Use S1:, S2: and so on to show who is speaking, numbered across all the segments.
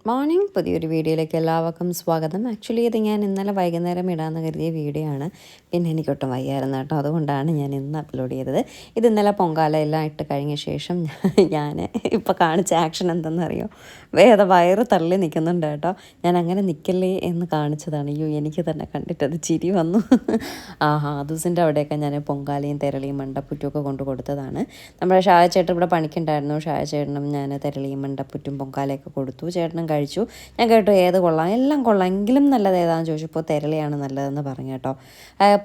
S1: Good morning. പുതിയൊരു വീഡിയോയിലേക്ക് എല്ലാവർക്കും സ്വാഗതം. ആക്ച്വലി ഇത് ഞാൻ ഇന്നലെ വൈകുന്നേരം ഇടാമെന്ന് കരുതിയ വീഡിയോ ആണ് പിന്നെ എനിക്കൊട്ടും വയ്യായിരുന്നു കേട്ടോ. അതുകൊണ്ടാണ് ഞാൻ ഇന്ന് അപ്ലോഡ് ചെയ്തത്. ഇത് ഇന്നലെ പൊങ്കാല എല്ലാം ഇട്ട് കഴിഞ്ഞ ശേഷം ഞാൻ ഇപ്പോൾ കാണിച്ച ആക്ഷൻ എന്തെന്നറിയോ? വേറെ വയറ് തള്ളി നിൽക്കുന്നുണ്ട് കേട്ടോ. ഞാൻ അങ്ങനെ നിൽക്കല്ലേ എന്ന് കാണിച്ചതാണ്. അയ്യോ എനിക്ക് തന്നെ കണ്ടിട്ട് അത് ചിരി വന്നു. ആഹാ ദിവസിന്റെ അവിടെയൊക്കെ ഞാൻ പൊങ്കാലയും തെരളിയും മണ്ടപ്പുറ്റുമൊക്കെ കൊണ്ടു കൊടുത്തതാണ്. നമ്മുടെ ഷായ ചേട്ടൻ ഇവിടെ പണിക്കുണ്ടായിരുന്നു. ഷായ ചേട്ടനും ഞാൻ തെരളിയും മണ്ടപ്പുറ്റും പൊങ്കാലയൊക്കെ കൊടുത്തു. ചേട്ടനും കഴിച്ചു. ഞാൻ കേട്ടു ഏത് കൊള്ളാം? എല്ലാം കൊള്ളാം. എങ്കിലും നല്ലത് ഏതാണെന്ന് ചോദിച്ചപ്പോൾ തെരളിയാണ് നല്ലതെന്ന് പറഞ്ഞു കേട്ടോ.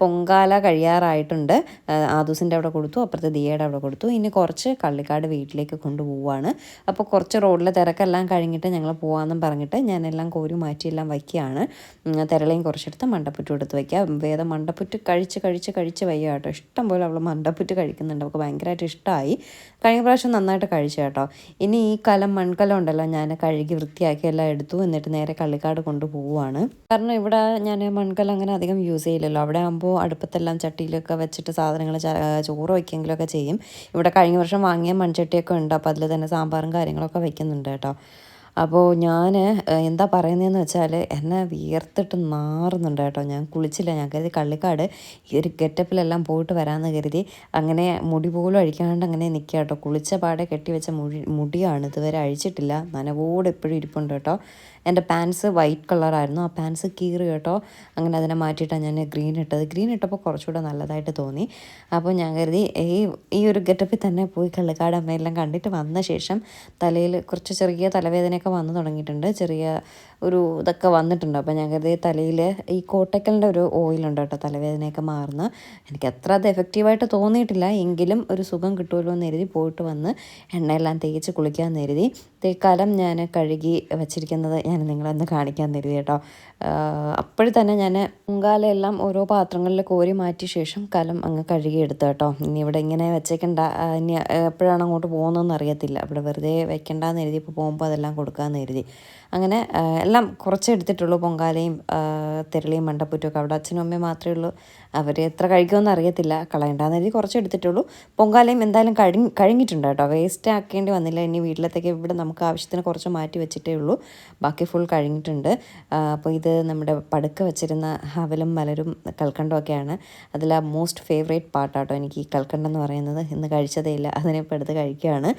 S1: പൊങ്കാല കഴിയാറായിട്ടുണ്ട്. ആദൂസിന്റെ അവിടെ കൊടുത്തു അപ്പുറത്തെ ദിയയുടെ അവിടെ കൊടുത്തു. ഇനി കുറച്ച് കള്ളിക്കാട് വീട്ടിലേക്ക് കൊണ്ടുപോവാണ്. അപ്പോൾ കുറച്ച് റോഡിലെ തിരക്കെല്ലാം കഴിഞ്ഞിട്ട് ഞങ്ങൾ പോകാമെന്നും പറഞ്ഞിട്ട് ഞാനെല്ലാം കോരി മാറ്റിയെല്ലാം വയ്ക്കുകയാണ്. തെരളയും കുറച്ചെടുത്ത് മണ്ടപ്പുറ്റും എടുത്ത് വയ്ക്കുക. വേദം മണ്ടപ്പുറ്റ് കഴിച്ച് കഴിച്ച് കഴിച്ച് വയ്യ കേട്ടോ. ഇഷ്ടം പോലെ അവൾ മണ്ടപ്പുറ്റ് കഴിക്കുന്നുണ്ട്. അവൾക്ക് ഭയങ്കരമായിട്ട് ഇഷ്ടമായി കഴിഞ്ഞ പ്രാവശ്യം നന്നായിട്ട് കഴിച്ചു കേട്ടോ. ഇനി ഈ കലം മൺകലം ഉണ്ടല്ലോ ഞാൻ കഴുകി വൃത്തിയാക്കി എല്ലാം എടുത്തു എന്നിട്ട് നേരെ കള്ളിക്കാട് കൊണ്ടുപോവുകയാണ് കാരണം ഇവിടെ ഞാൻ മൺകലം അങ്ങനെ അധികം യൂസ് ചെയ്യില്ലല്ലോ. അവിടെ ആകുമ്പോൾ അടുപ്പത്തെല്ലാം ചട്ടിയിലൊക്കെ വെച്ചിട്ട് സാധനങ്ങൾ ചോറ് വയ്ക്കെങ്കിലൊക്കെ ചെയ്യും. ഇവിടെ കഴിഞ്ഞ വർഷം വാങ്ങിയ മൺചട്ടിയൊക്കെ ഉണ്ട്. അപ്പോൾ അതിൽ തന്നെ സാമ്പാറും കാര്യങ്ങളൊക്കെ വയ്ക്കുന്നുണ്ട് കേട്ടോ. അപ്പോൾ ഞാൻ എന്താ പറയുന്നതെന്ന് വെച്ചാൽ എന്നെ വിയർത്തിട്ട് നാറുന്നുണ്ട് കേട്ടോ. ഞാൻ കുളിച്ചില്ല. ഞാൻ കരുതി കള്ളിക്കാട് ഈ ഒരു ഗെറ്റപ്പിലെല്ലാം പോയിട്ട് വരാമെന്ന് കരുതി അങ്ങനെ മുടി പോലും അഴിക്കാണ്ട് അങ്ങനെ നിൽക്കുക കേട്ടോ. കുളിച്ച പാടെ കെട്ടിവെച്ച മുടി മുടിയാണ് ഇതുവരെ അഴിച്ചിട്ടില്ല. നനവോടെ എപ്പോഴും ഇരിപ്പുണ്ട് കേട്ടോ. എന്റെ പാൻസ് വൈറ്റ് കളറായിരുന്നു ആ പാൻസ് കീറി കേട്ടോ. അങ്ങനെ അതിനെ മാറ്റിയിട്ടാണ് ഞാൻ ഗ്രീൻ ഇട്ടത്. ഗ്രീൻ ഇട്ടപ്പോൾ കുറച്ചുകൂടെ നല്ലതായിട്ട് തോന്നി. അപ്പോൾ ഞാൻ കരുതി ഈ ഈ ഒരു ഗെറ്റപ്പിൽ തന്നെ പോയി കള്ളിക്കാട് അമ്മയെല്ലാം കണ്ടിട്ട് വന്ന ശേഷം തലയിൽ കുറച്ച് ചെറിയ തലവേദനയൊക്കെ വന്നു തുടങ്ങിയിട്ടുണ്ട്. ചെറിയ ഒരു ഇതൊക്കെ വന്നിട്ടുണ്ട്. അപ്പോൾ ഞാൻ കരുതി തലയിൽ ഈ കോട്ടക്കലിന്റെ ഒരു ഓയിലുണ്ട് കേട്ടോ തലവേദനയൊക്കെ മാറുന്ന. എനിക്ക് അത്ര അത് എഫക്റ്റീവായിട്ട് തോന്നിയിട്ടില്ല. എങ്കിലും ഒരു സുഖം കിട്ടുമല്ലോ എന്ന് കരുതി പോയിട്ട് വന്ന് എണ്ണയെല്ലാം തേച്ച് കുളിക്കാൻ കരുതി. തേക്കാലം ഞാൻ കഴുകി വെച്ചിരിക്കുന്നത് ഞാൻ നിങ്ങളെന്ന് കാണിക്കാൻ കരുതി കേട്ടോ. അപ്പോഴും തന്നെ ഞാൻ പൊങ്കാലയെല്ലാം ഓരോ പാത്രങ്ങളിൽ കോരി മാറ്റിയ ശേഷം കലം അങ്ങ് എടുത്തു കേട്ടോ. ഇനി ഇവിടെ ഇങ്ങനെ വെച്ചേക്കണ്ട. ഇനി എപ്പോഴാണ് അങ്ങോട്ട് പോകുന്നതെന്ന് അറിയത്തില്ല. ഇവിടെ വെറുതെ വെക്കണ്ടെന്ന് എഴുതി ഇപ്പോൾ പോകുമ്പോൾ അതെല്ലാം കൊടുക്കാമെന്ന് എഴുതി അങ്ങനെ എല്ലാം കുറച്ച് എടുത്തിട്ടുള്ളൂ. പൊങ്കാലയും തെരളിയും മണ്ടപ്പുറ്റും ഒക്കെ അവിടെ അച്ഛനും അമ്മയും മാത്രമേ ഉള്ളൂ. അവർ എത്ര കഴിക്കുമെന്ന് അറിയത്തില്ല. കളയണ്ടെന്ന് എഴുതി കുറച്ച് എടുത്തിട്ടുള്ളൂ. പൊങ്കാലയും എന്തായാലും കഴിഞ്ഞ് കഴിഞ്ഞിട്ടുണ്ട് കേട്ടോ. വേസ്റ്റ് ആക്കേണ്ടി വന്നില്ല. ഇനി വീട്ടിലത്തേക്ക് ഇവിടെ നമുക്ക് ആവശ്യത്തിന് കുറച്ച് മാറ്റി വെച്ചിട്ടേ ഉള്ളൂ. ബാക്കി ഫുൾ കഴിഞ്ഞിട്ടുണ്ട്. അപ്പോൾ ഇത് നമ്മുടെ പടുക്ക വെച്ചിരുന്ന ഹവലും മലരും കൽക്കണ്ടമൊക്കെയാണ് അതിൽ ആ മോസ്റ്റ് ഫേവറേറ്റ് പാട്ടാട്ടോ എനിക്ക് ഈ കൽക്കണ്ടം എന്ന് പറയുന്നത്. ഇന്ന് കഴിച്ചതേ ഇല്ല. അതിനിപ്പോൾ എടുത്ത് കഴിക്കുകയാണ്.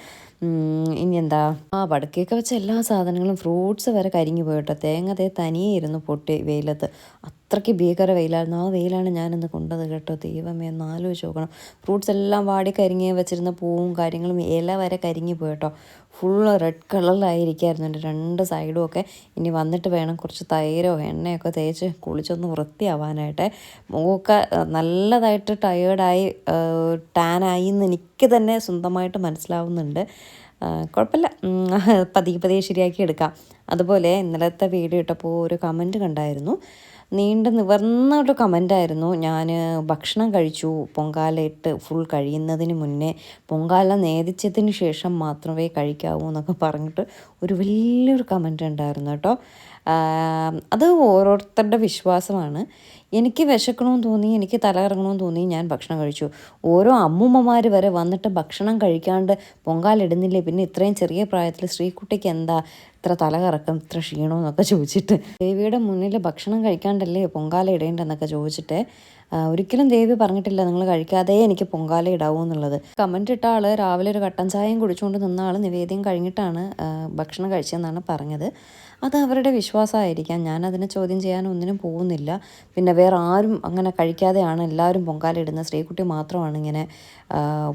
S1: ഇനി എന്താ ആ വടക്കേക്ക് വെച്ച എല്ലാ സാധനങ്ങളും ഫ്രൂട്ട്സ് വരെ കരിഞ്ഞു പോയിട്ടോ. തേങ്ങ തേ തനിയെ ഇരുന്ന് പൊട്ടി വെയിലത്ത്. അത്രയ്ക്ക് ഭീകര വെയിലായിരുന്നു. ആ വെയിലാണ് ഞാനിന്ന് കൊണ്ടത് കേട്ടോ. ദൈവമേ ഒന്ന് നോക്കണം. ഫ്രൂട്ട്സ് എല്ലാം വാടി കരിങ്ങി വെച്ചിരുന്ന പൂവും കാര്യങ്ങളും ഇല വരെ കരിഞ്ഞു പോയി കേട്ടോ. ഫുള്ള് റെഡ് കളറിലായിരിക്കായിരുന്നു എന്റെ രണ്ട് സൈഡും ഒക്കെ. ഇനി വന്നിട്ട് വേണം കുറച്ച് തൈരോ എണ്ണയൊക്കെ തേച്ച് കുളിച്ചൊന്ന് വൃത്തിയാവാനായിട്ട്. അഹ്, നല്ലതായിട്ട് ടയേർഡായി ടാനായി എന്ന് എനിക്ക് തന്നെ സ്വന്തമായിട്ട് മനസ്സിലാവുന്നുണ്ട്. കുഴപ്പമില്ല. പതിയെ പതിയെ ശരിയാക്കി എടുക്കാം. അതുപോലെ ഇന്നലത്തെ വീഡിയോ ഇട്ടപ്പോൾ ഒരു കമന്റ് കണ്ടായിരുന്നു. നീണ്ട് നിവർന്ന ഒരു കമന്റായിരുന്നു ഞാൻ ഭക്ഷണം കഴിച്ചു. പൊങ്കാലയിട്ട് ഫുൾ കഴിയുന്നതിന് മുന്നേ പൊങ്കാല നേദിച്ചതിന് ശേഷം മാത്രമേ കഴിക്കാവൂ എന്നൊക്കെ പറഞ്ഞിട്ട് ഒരു വലിയൊരു കമന്റ് ഉണ്ടായിരുന്നു കേട്ടോ. അത് ഓരോരുത്തരുടെ വിശ്വാസമാണ്. എനിക്ക് വിശക്കണമെന്ന് തോന്നി എനിക്ക് തല കറങ്ങണമെന്ന് തോന്നി ഞാൻ ഭക്ഷണം കഴിച്ചു. ഓരോ അമ്മൂമ്മമാർ വരെ വന്നിട്ട് ഭക്ഷണം കഴിക്കാണ്ട് പൊങ്കാലിടുന്നില്ലേ പിന്നെ ഇത്രയും ചെറിയ പ്രായത്തിൽ സ്ത്രീക്കുട്ടിക്ക് എന്താ ഇത്ര തലകറക്കം ഇത്ര ക്ഷീണമെന്നൊക്കെ ചോദിച്ചിട്ട്. ദേവിയുടെ മുന്നിൽ ഭക്ഷണം കഴിക്കാണ്ടല്ലേ പൊങ്കാല ഇടേണ്ടെന്നൊക്കെ ചോദിച്ചിട്ട് ഒരിക്കലും ദേവി പറഞ്ഞിട്ടില്ല നിങ്ങൾ കഴിക്കാതെ എനിക്ക് പൊങ്കാല ഇടാവൂ എന്നുള്ളത്. കമന്റ് ഇട്ട ആൾ രാവിലെ ഒരു കട്ടൻ ചായയും കുടിച്ചുകൊണ്ട് നിന്ന ആൾ നിവേദ്യം കഴിഞ്ഞിട്ടാണ് ഭക്ഷണം കഴിച്ചതെന്നാണ് പറഞ്ഞത്. അത് അവരുടെ വിശ്വാസമായിരിക്കാം. ഞാൻ അതിനെ ചോദ്യം ചെയ്യാൻ ഒന്നിനും പോകുന്നില്ല. പിന്നെ വേറെ ആരും അങ്ങനെ കഴിക്കാതെയാണ് എല്ലാവരും പൊങ്കാല സ്ത്രീക്കുട്ടി ശ്രീകുട്ടി മാത്രമാണ് ഇങ്ങനെ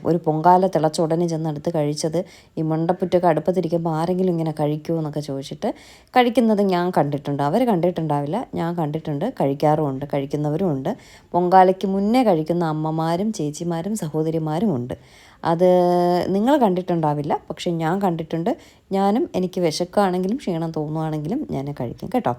S1: ഒരു പൊങ്കാല തിളച്ച ഉടനെ ചെന്ന് എടുത്ത് കഴിച്ചത് ഈ മുണ്ടപ്പുറ്റൊക്കെ അടുപ്പത്തിരിക്കുമ്പോൾ ആരെങ്കിലും ഇങ്ങനെ കഴിക്കുമോ എന്നൊക്കെ ചോദിച്ചിട്ട് കഴിക്കുന്നത് ഞാൻ കണ്ടിട്ടുണ്ട്. അവർ കണ്ടിട്ടുണ്ടാവില്ല. ഞാൻ കണ്ടിട്ടുണ്ട്. കഴിക്കാറുമുണ്ട്. കഴിക്കുന്നവരും ഉണ്ട് പൊങ്കാലയ്ക്ക് മുന്നേ കഴിക്കുന്ന അമ്മമാരും ചേച്ചിമാരും സഹോദരിമാരും ഉണ്ട്. അത് നിങ്ങൾ കണ്ടിട്ടുണ്ടാവില്ല. പക്ഷെ ഞാൻ കണ്ടിട്ടുണ്ട്. ഞാനും എനിക്ക് വിശക്കുകയാണെങ്കിലും ക്ഷീണം തോന്നുവാണെങ്കിലും ഞാൻ കഴിക്കും. കേട്ടോ?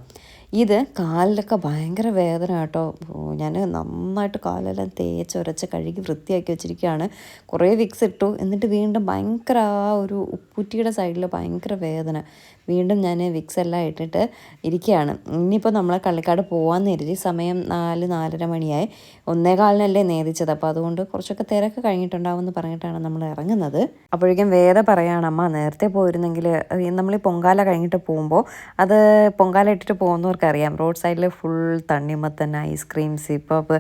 S1: ഇത് കാലിലൊക്കെ ഭയങ്കര വേദന കേട്ടോ. ഞാൻ നന്നായിട്ട് കാലെല്ലാം തേച്ചൊരച്ച് കഴുകി വൃത്തിയാക്കി വെച്ചിരിക്കുകയാണ്. കുറേ വിക്സ് ഇട്ടു. എന്നിട്ട് വീണ്ടും ഭയങ്കര ആ ഒരു ഉപ്പുറ്റിയുടെ സൈഡിൽ ഭയങ്കര വേദന. വീണ്ടും ഞാൻ വിക്സ് എല്ലാം ഇട്ടിട്ട് ഇരിക്കുകയാണ്. ഇനിയിപ്പോൾ നമ്മളെ കള്ളിക്കാട് പോകാമെന്ന് കരുതി സമയം നാല് നാലര മണിയായി. ഒന്നേകാലിനല്ലേ നേതിച്ചത് അപ്പോൾ അതുകൊണ്ട് കുറച്ചൊക്കെ തിരക്ക് കഴിഞ്ഞിട്ടുണ്ടാവും എന്ന് പറഞ്ഞിട്ടാണ് നമ്മൾ ഇറങ്ങുന്നത്. അപ്പോഴേക്കും വേറെ പറയാണ് അമ്മ നേരത്തെ പോയിരുന്നെങ്കിൽ നമ്മൾ ഈ പൊങ്കാല കഴിഞ്ഞിട്ട് പോകുമ്പോൾ അത് പൊങ്കാല ഇട്ടിട്ട് പോകുന്നവർക്കറിയാം റോഡ് സൈഡിൽ ഫുൾ തണ്ണിമത്തൻ ഐസ്ക്രീം സിപ്പപ്പ്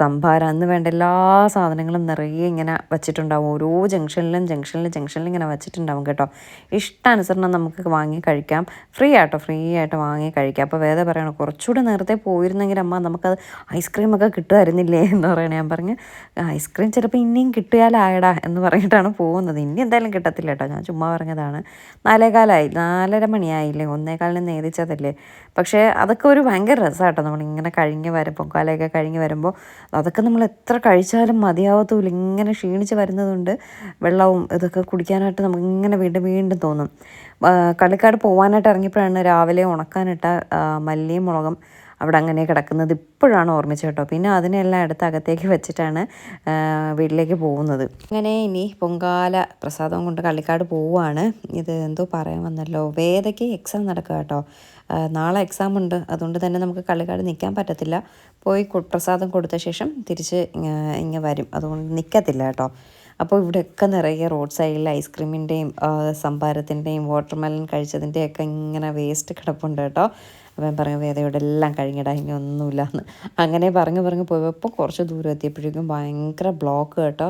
S1: സംഭാരം അന്ന് വേണ്ട എല്ലാ സാധനങ്ങളും നിറയെ ഇങ്ങനെ വെച്ചിട്ടുണ്ടാവും. ഓരോ ജംഗ്ഷനിലും ജംഗ്ഷനിലും ജംഗ്ഷനിലും ഇങ്ങനെ വെച്ചിട്ടുണ്ടാവും കേട്ടോ. ഇഷ്ടാനുസരണം നമുക്ക് വാങ്ങി കഴിക്കാം. ഫ്രീ ആട്ടോ ഫ്രീ ആയിട്ട് വാങ്ങി കഴിക്കാം. അപ്പോൾ വേദ പറയണം കുറച്ചുകൂടെ നേരത്തെ പോയിരുന്നെങ്കിൽ അമ്മ നമുക്കത് ഐസ്ക്രീമൊക്കെ കിട്ടുമായിരുന്നില്ലേ എന്ന് പറയണേ ഞാൻ പറഞ്ഞ്. ഐസ്ക്രീം ചിലപ്പോൾ ഇനിയും കിട്ടിയാലായടാ എന്ന് പറഞ്ഞിട്ടാണ് പോകുന്നത്. ഇനി എന്തായാലും കിട്ടത്തില്ല കേട്ടോ. ഞാൻ ചുമ്മാ പറഞ്ഞതാണ്. നാലേകാലായി നാലര മണിയായില്ലേ? ഒന്നേകാലിന് നേദിച്ചതല്ലേ? പക്ഷേ അതൊക്കെ ഒരു ഭയങ്കര രസമാട്ടോ നമ്മളിങ്ങനെ കഴിഞ്ഞ് വരുമ്പോൾ കാലയൊക്കെ കഴിഞ്ഞ് വരുമ്പോൾ അതൊക്കെ നമ്മൾ എത്ര കഴിച്ചാലും മതിയാവത്തുമില്ല ഇങ്ങനെ ക്ഷീണിച്ച് വരുന്നതുകൊണ്ട് വെള്ളവും ഇതൊക്കെ കുടിക്കാനായിട്ട് നമുക്ക് ഇങ്ങനെ വീണ്ടും വീണ്ടും തോന്നും. കളിക്കാട് പോകാനായിട്ട് ഇറങ്ങിയപ്പോഴാണ് രാവിലെ ഉണക്കാനിട്ട മല്ലിയും മുളകും അവിടെ അങ്ങനെ കിടക്കുന്നത് ഇപ്പോഴാണ് ഓർമ്മിച്ച കേട്ടോ. പിന്നെ അതിനെല്ലാം എടുത്ത് അകത്തേക്ക് വെച്ചിട്ടാണ് വീട്ടിലേക്ക് പോകുന്നത്. അങ്ങനെ ഇനി പൊങ്കാല പ്രസാദം കൊണ്ട് കള്ളിക്കാട് പോവുകയാണ്. ഇത് എന്തോ പറയാൻ വന്നല്ലോ. വേദയ്ക്ക് എക്സാം നടക്കുക കേട്ടോ. നാളെ എക്സാം ഉണ്ട്. അതുകൊണ്ട് തന്നെ നമുക്ക് കള്ളിക്കാട് നിൽക്കാൻ പറ്റത്തില്ല. പോയി പ്രസാദം കൊടുത്ത ശേഷം തിരിച്ച് ഇങ്ങനെ വരും. അതുകൊണ്ട് നിൽക്കത്തില്ല കേട്ടോ. അപ്പോൾ ഇവിടെയൊക്കെ നിറയെ റോഡ് സൈഡിൽ ഐസ്ക്രീമിന്റെയും സംഭാരത്തിന്റെയും വാട്ടർമെലൺ കഴിച്ചതിന്റെയൊക്കെ ഇങ്ങനെ വേസ്റ്റ് കിടപ്പുണ്ട് കേട്ടോ. അപ്പം പറഞ്ഞു വേദയോടെ എല്ലാം കഴിഞ്ഞിടാ ഇനി ഒന്നുമില്ല അങ്ങനെ പറഞ്ഞു പറഞ്ഞു പോയപ്പോൾ കുറച്ച് ദൂരം എത്തിയപ്പോഴേക്കും ഭയങ്കര ബ്ലോക്ക് കേട്ടോ.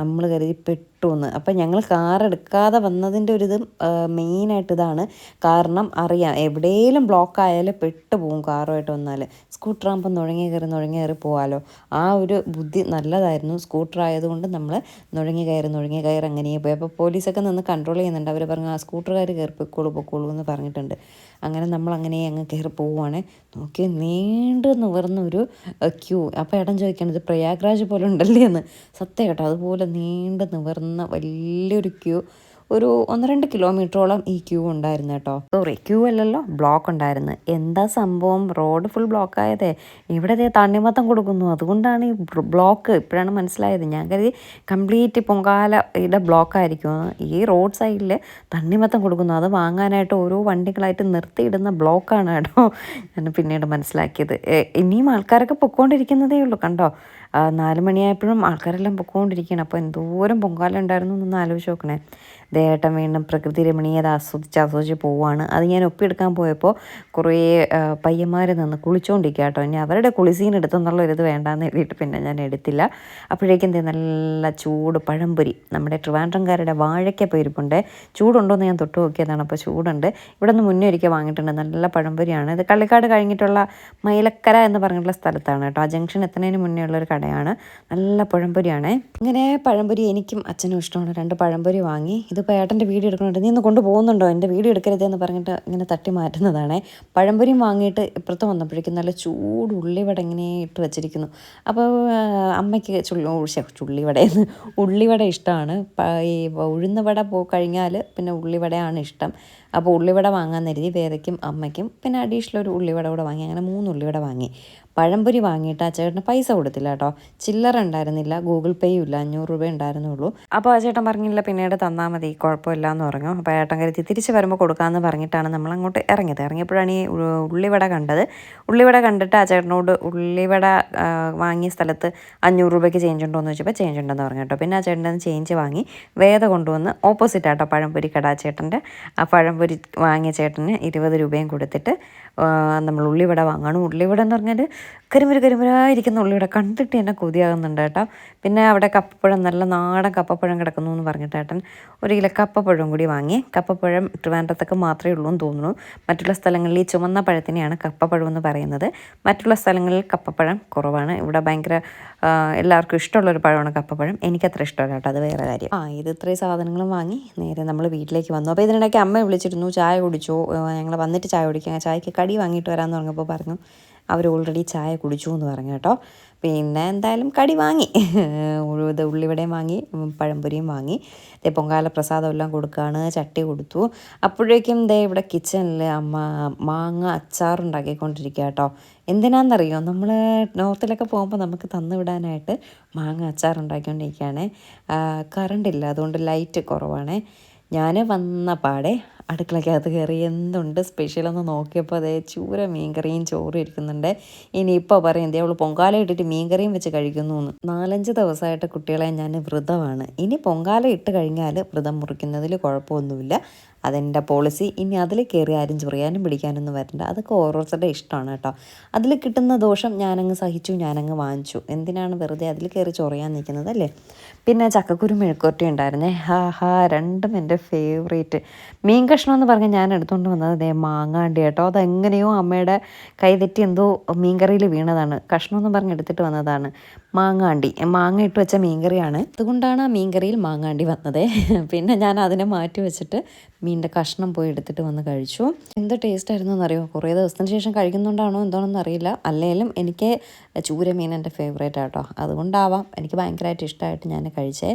S1: നമ്മൾ കരുതി പെട്ടു എന്ന് അപ്പം ഞങ്ങൾ കാർ എടുക്കാതെ വന്നതിന്റെ ഒരു ഇത് മെയിനായിട്ട് ഇതാണ്. കാരണം അറിയാം എവിടെയെങ്കിലും ബ്ലോക്ക് ആയാലും പെട്ടു പോകും കാറുമായിട്ട് വന്നാൽ സ്കൂട്ടർ ആകുമ്പോൾ നുഴങ്ങി കയറി നുഴങ്ങി കയറി പോകാമല്ലോ ആ ഒരു ബുദ്ധി നല്ലതായിരുന്നു. സ്കൂട്ടർ ആയതുകൊണ്ട് നമ്മൾ നുഴങ്ങി കയറി നുഴങ്ങി കയറി അങ്ങനെ പോയി. അപ്പോൾ പോലീസൊക്കെ നിന്ന് കൺട്രോൾ ചെയ്യുന്നുണ്ട്. അവർ പറഞ്ഞു ആ സ്കൂട്ടറുകാർ കയറി പൊയ്ക്കോളൂ പൊയ്ക്കോളൂ എന്ന് പറഞ്ഞിട്ടുണ്ട്. അങ്ങനെ നമ്മൾ അങ്ങനെ അങ്ങ് കയറി പോവുകയാണ് നോക്കി നീണ്ടു നിവർന്നൊരു ക്യൂ അപ്പോൾ ഇടം ചോദിക്കണത് പ്രയാഗ്രാജ് പോലെ ഉണ്ടല്ലേ എന്ന് സത്യം കേട്ടോ അതുപോലെ നീണ്ടു നിവർന്ന വലിയൊരു ക്യൂ. ഒരു ഒന്ന് രണ്ട് കിലോമീറ്ററോളം ഈ ക്യൂ ഉണ്ടായിരുന്നു കേട്ടോ. സോറി ക്യൂ അല്ലല്ലോ ബ്ലോക്ക് ഉണ്ടായിരുന്നു. എന്താ സംഭവം? റോഡ് ഫുൾ ബ്ലോക്ക് ആയതേ. ഇവിടെ ദേ തണ്ണിമത്തം കൊടുക്കുന്നു. അതുകൊണ്ടാണ് ഈ ബ്ലോക്ക് ഇപ്പോഴാണ് മനസ്സിലായത്. ഞാൻ കരുതി കംപ്ലീറ്റ് പൊങ്കാല ഇവിടെ ബ്ലോക്ക് ആയിരിക്കും. ഈ റോഡ് സൈഡിൽ തണ്ണിമത്തം കൊടുക്കുന്നു. അത് വാങ്ങാനായിട്ട് ഓരോ വണ്ടികളായിട്ട് നിർത്തിയിടുന്ന ബ്ലോക്കാണ് കേട്ടോ. ഞാൻ പിന്നീട് മനസ്സിലാക്കിയത്. ഇനിയും ആൾക്കാരൊക്കെ പൊക്കോണ്ടിരിക്കുന്നതേ ഉള്ളൂ കണ്ടോ? നാല് മണിയായപ്പോഴും ആൾക്കാരെല്ലാം പൊക്കോണ്ടിരിക്കുകയാണ്. അപ്പോൾ എന്തോരം പൊങ്കാല ഉണ്ടായിരുന്നു എന്നൊന്ന് ആലോചിച്ച് നോക്കണേ. ദേട്ടൻ വീണ്ടും പ്രകൃതി രമണീയത ആസ്വദിച്ച് ആസ്വദിച്ച് പോവുകയാണ് അത് ഞാൻ ഒപ്പിയെടുക്കാൻ പോയപ്പോൾ കുറേ പയ്യന്മാർ നിന്ന് കുളിച്ചുകൊണ്ടിരിക്കുക കേട്ടോ. ഇനി അവരുടെ കുളിസീൻ എടുത്തെന്നുള്ള ഒരു ഇത് വേണ്ടാന്ന് എഴുതിയിട്ട് പിന്നെ ഞാൻ എടുത്തില്ല. അപ്പോഴേക്കും നല്ല ചൂട് പഴംപൊരി. നമ്മുടെ ട്രിവാൻഡ്രംകാരുടെ വാഴയ്ക്ക പേരിപ്പുണ്ട്. ചൂടുണ്ടോ എന്ന് ഞാൻ തൊട്ട് നോക്കിയതാണ്. അപ്പോൾ ചൂടുണ്ട്. ഇവിടെ നിന്ന് മുന്നേ ഒരിക്കൽ വാങ്ങിയിട്ടുണ്ട്. നല്ല പഴംപൊരിയാണ്. ഇത് കള്ളിക്കാട് കഴിഞ്ഞിട്ടുള്ള മൈലക്കര എന്ന് പറഞ്ഞിട്ടുള്ള സ്ഥലത്താണ് കേട്ടോ. ആ ജംഗ്ഷൻ എത്തുന്നതിന് മുന്നേ ഉള്ളൊരു കടയാണ്. നല്ല പഴംപൊരിയാണ്. ഇങ്ങനെ പഴംപൊരി എനിക്കും അച്ഛനും ഇഷ്ടമാണ്. രണ്ട് പഴംപൊരി വാങ്ങി. ഇതിപ്പോൾ ഏട്ടന്റെ വീഡിയോ എടുക്കണുണ്ട്. നീ ഒന്ന് കൊണ്ടുപോകുന്നുണ്ടോ? എന്റെ വീഡിയോ എടുക്കരുതെന്ന് പറഞ്ഞിട്ട് ഇങ്ങനെ തട്ടി മാറ്റുന്നതാണ്. പഴംപൊരിയും വാങ്ങിയിട്ട് ഇപ്പുറത്ത് വന്നപ്പോഴേക്കും നല്ല ചൂട് ഉള്ളിവട ഇങ്ങനെ ഇട്ട് വെച്ചിരിക്കുന്നു. അപ്പോൾ അമ്മയ്ക്ക് ചുള്ളി ചുള്ളിവടയെന്ന് ഉള്ളിവട ഇഷ്ടമാണ്. ഈ ഉഴുന്നവട പോ കഴിഞ്ഞാൽ പിന്നെ ഉള്ളിവടയാണ് ഇഷ്ടം. അപ്പോൾ ഉള്ളിവട വാങ്ങാൻ കരുതി വേദയ്ക്കും അമ്മയ്ക്കും പിന്നെ അഡീഷണൽ ഒരു ഉള്ളിവട കൂടെ വാങ്ങി. അങ്ങനെ മൂന്ന് ഉള്ളിവട വാങ്ങി. പഴംപൊരി വാങ്ങിയിട്ട് ആ ചേട്ടന് പൈസ കൊടുത്തില്ല കേട്ടോ. ചില്ലറ ഉണ്ടായിരുന്നില്ല. ഗൂഗിൾ പേയും ഇല്ല. അഞ്ഞൂറ് രൂപ ഉണ്ടായിരുന്നുള്ളൂ. അപ്പോൾ ആ ചേട്ടൻ പറഞ്ഞില്ല പിന്നീട് തന്നാൽ മതി. കുഴപ്പമില്ല എന്ന് പറഞ്ഞു. അപ്പോൾ ഏട്ടൻ കരുതി തിരിച്ച് വരുമ്പോൾ കൊടുക്കാമെന്ന് പറഞ്ഞിട്ടാണ് നമ്മൾ അങ്ങോട്ട് ഇറങ്ങിയത്. ഇറങ്ങിയപ്പോഴാണ് ഈ ഉള്ളിവട കണ്ടത്. ഉള്ളിവട കണ്ടിട്ട് ആ ചേട്ടനോട് ഉള്ളിവട വാങ്ങിയ സ്ഥലത്ത് അഞ്ഞൂറ് രൂപയ്ക്ക് ചേഞ്ച് ഉണ്ടോ എന്ന് വെച്ചപ്പോൾ ചേഞ്ച് ഉണ്ടെന്ന് പറഞ്ഞു കേട്ടോ. പിന്നെ ആ ചേട്ടന്റെ ചേഞ്ച് വാങ്ങി. വേദ കൊണ്ടുവന്ന് ഓപ്പോസിറ്റ് ആട്ടോ പഴംപൊരി കട ചേട്ടന്റെ. ആ പഴംപൊരി വാങ്ങിയ ചേട്ടന് ഇരുപത് രൂപയും കൊടുത്തിട്ട് നമ്മൾ ഉള്ളിവട വാങ്ങണം. ഉള്ളിവട എന്ന് പറഞ്ഞാൽ കരിമുര കരിമുരായിരിക്കുന്ന ഉള്ളിവട കണ്ടിട്ട് എന്നെ കൊതിയാകുന്നുണ്ട് കേട്ടോ പിന്നെ അവിടെ കപ്പപ്പഴം നല്ല നാടൻ കപ്പപ്പഴം കിടക്കുന്നു എന്ന് പറഞ്ഞിട്ട് ഏട്ടൻ ഒരു കിലോ കപ്പപ്പഴം കൂടി വാങ്ങി. കപ്പപ്പഴം ട്രിവാൻഡ്രത്തൊക്കെ മാത്രമേ ഉള്ളൂ എന്ന് തോന്നുന്നു. മറ്റുള്ള സ്ഥലങ്ങളിൽ ഈ ചുമന്ന പഴത്തിനെയാണ് കപ്പപ്പഴം എന്ന് പറയുന്നത്. മറ്റുള്ള സ്ഥലങ്ങളിൽ കപ്പപ്പഴം കുറവാണ്. ഇവിടെ ഭയങ്കര എല്ലാവർക്കും ഇഷ്ടമുള്ളൊരു പഴമാണ് കപ്പപ്പഴം. എനിക്കത്ര ഇഷ്ടമല്ല കേട്ടോ അത് വേറെ കാര്യം. ആ ഇത് ഇത്രയും സാധനങ്ങളും വാങ്ങി നേരെ നമ്മൾ വീട്ടിലേക്ക് വന്നു. അപ്പോൾ ഇതിനിടയ്ക്ക് അമ്മ വിളിച്ചിരുന്നു. ചായ കുടിച്ചു. ഞങ്ങൾ വന്നിട്ട് ചായ കുടിക്കുക ചായക്ക് കടി വാങ്ങിയിട്ട് വരാമെന്ന് പറഞ്ഞപ്പോൾ പറഞ്ഞു അവർ ഓൾറെഡി ചായ കുടിച്ചു എന്ന് പറഞ്ഞു കേട്ടോ. പിന്നെ എന്തായാലും കടി വാങ്ങി. ഇത് ഉള്ളിവടയും വാങ്ങി പഴംപൊരിയും വാങ്ങി. ഇതേ പൊങ്കാല പ്രസാദം എല്ലാം കൊടുക്കുകയാണ് ചട്ടി കൊടുത്തു. അപ്പോഴേക്കും ദേ ഇവിടെ കിച്ചണിൽ അമ്മ മാങ്ങ അച്ചാറുണ്ടാക്കിക്കൊണ്ടിരിക്കുക കേട്ടോ. എന്തിനാണെന്നറിയോ നമ്മൾ നോർത്തിലൊക്കെ പോകുമ്പോൾ നമുക്ക് തന്നു വിടാനായിട്ട് മാങ്ങ അച്ചാർ ഉണ്ടാക്കിക്കൊണ്ടിരിക്കുകയാണ്. കറണ്ടില്ല അതുകൊണ്ട് ലൈറ്റ് കുറവാണ്. ഞാൻ വന്ന പാടെ അടുക്കളയ്ക്കകത്ത് കയറി എന്തുണ്ട് സ്പെഷ്യലെന്ന് നോക്കിയപ്പോൾ അതേ ചൂര മീൻകറിയും ചോറും ഇരിക്കുന്നുണ്ട്. ഇനി ഇപ്പോൾ പറയും അവൾ പൊങ്കാല ഇട്ടിട്ട് മീൻകറിയും വെച്ച് കഴിക്കുന്നു എന്ന് നാലഞ്ച് ദിവസമായിട്ട് കുട്ടികളെ ഞാൻ വ്രതമാണ് ഇനി പൊങ്കാല ഇട്ട് കഴിഞ്ഞാൽ വ്രതം മുറിക്കുന്നതിൽ കുഴപ്പമൊന്നുമില്ല. അതെന്റെ പോളിസി ഇനി അതിൽ കയറി ആരും ചൊറിയാനും പിടിക്കാനൊന്നും വരണ്ട. അതൊക്കെ ഓരോരുത്തരുടെ ഇഷ്ടമാണ് കേട്ടോ. അതിൽ കിട്ടുന്ന ദോഷം ഞാനങ്ങ് സഹിച്ചു ഞാനങ്ങ് വാങ്ങിച്ചു. എന്തിനാണ് വെറുതെ അതിൽ കയറി ചൊറിയാൻ നിൽക്കുന്നത് അല്ലേ? പിന്നെ ചക്കക്കുരു മെഴുക്കുവരട്ടി ഉണ്ടായിരുന്നേ. ഹാ ഹാ രണ്ടും എന്റെ ഫേവറേറ്റ് മീൻ കഷ്ണം എന്ന് പറഞ്ഞാൽ ഞാൻ എടുത്തുകൊണ്ട് വന്നത് ദേ മാങ്ങാണ്ടി കേട്ടോ. അതെങ്ങനെയോ അമ്മയുടെ കൈതെറ്റി എന്തോ മീൻകറിയിൽ വീണതാണ്. കഷ്ണം എന്ന് പറഞ്ഞ് എടുത്തിട്ട് വന്നതാണ്. മാങ്ങാണ്ടി. മാങ്ങ ഇട്ട് വെച്ച മീൻകറിയാണ്. അതുകൊണ്ടാണ് ആ മീൻകറിയിൽ മാങ്ങാണ്ടി വന്നത്. പിന്നെ ഞാൻ അതിനെ മാറ്റി വെച്ചിട്ട് മീനിന്റെ കഷ്ണം പോയി എടുത്തിട്ട് വന്ന് കഴിച്ചു. എന്ത് ടേസ്റ്റ് ആയിരുന്നു എന്നറിയോ? കുറേ ദിവസത്തിന് ശേഷം കഴിക്കുന്നുണ്ടാണോ എന്താണെന്ന് അറിയില്ല. അല്ലെങ്കിലും എനിക്ക് ചൂര മീൻ എന്റെ ഫേവറേറ്റ് ആട്ടോ. അതുകൊണ്ടാവാം എനിക്ക് ഭയങ്കരമായിട്ട് ഇഷ്ടമായിട്ട് ഞാൻ കഴിച്ചേ.